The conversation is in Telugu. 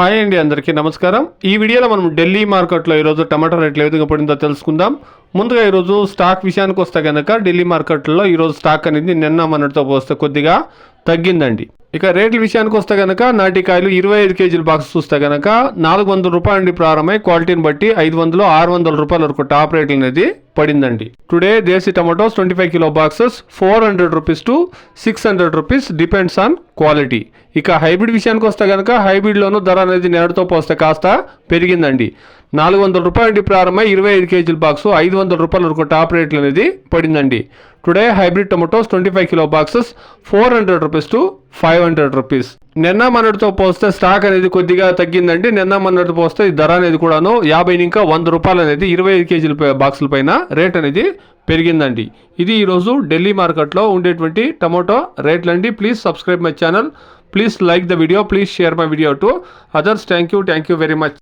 హాయ్ అండి అందరికీ నమస్కారం. ఈ వీడియోలో మనం ఢిల్లీ మార్కెట్లో ఈరోజు టమాటా రేట్లు ఏ విధంగా పడిందో తెలుసుకుందాం. ముందుగా ఈరోజు స్టాక్ విషయానికి వస్తే కనుక ఢిల్లీ మార్కెట్లో ఈరోజు స్టాక్ అనేది నిన్న మొన్నటితో పోస్తే కొద్దిగా తగ్గిందండి. ఇక రేట్ల విషయానికి వస్తే కనుక నాటికాయలు ఇరవై ఐదు కేజీల బాక్స్ చూస్తే కనుక నాలుగు వందల రూపాయల నుండి ప్రారంభమై క్వాలిటీని బట్టి ఐదు వందలు ఆరు వందల రూపాయల వరకు టాప్ రేట్లు అనేది పడిందండి. Today desi tomatoes twenty five kilo boxes four hundred rupees to six hundred rupees depends on quality. ఇక హైబ్రిడ్ విషయానికి వస్తే కనుక హైబ్రిడ్లోనూ ధర అనేది నేడుతో పోస్తే కాస్త పెరిగిందండి. నాలుగు వందల రూపాయల నుండి ప్రారంభమై ఇరవై ఐదు కేజీల బాక్స్ ఐదు వందల రూపాయల వరకు టాప్ రేట్లు అనేది పడిందండి. Today hybrid tomatoes twenty five kilo boxes four hundred rupees to five hundred rupees. నిన్న మొన్నటితో పోస్తే స్టాక్ అనేది కొద్దిగా తగ్గిందండి. నిన్న మొన్నటితో పోస్తే ఈ ధర అనేది కూడాను యాభై ఇంకా వంద రూపాయలు అనేది ఇరవై ఐదు కేజీల బాక్సుల పైన రేట్ అనేది పెరిగిందండి. ఇది ఈరోజు ఢిల్లీ మార్కెట్లో ఉండేటువంటి టమాటో రేట్లు అండి. Please subscribe my channel. Please like the video. Please share my video to others. Thank you thank you very much.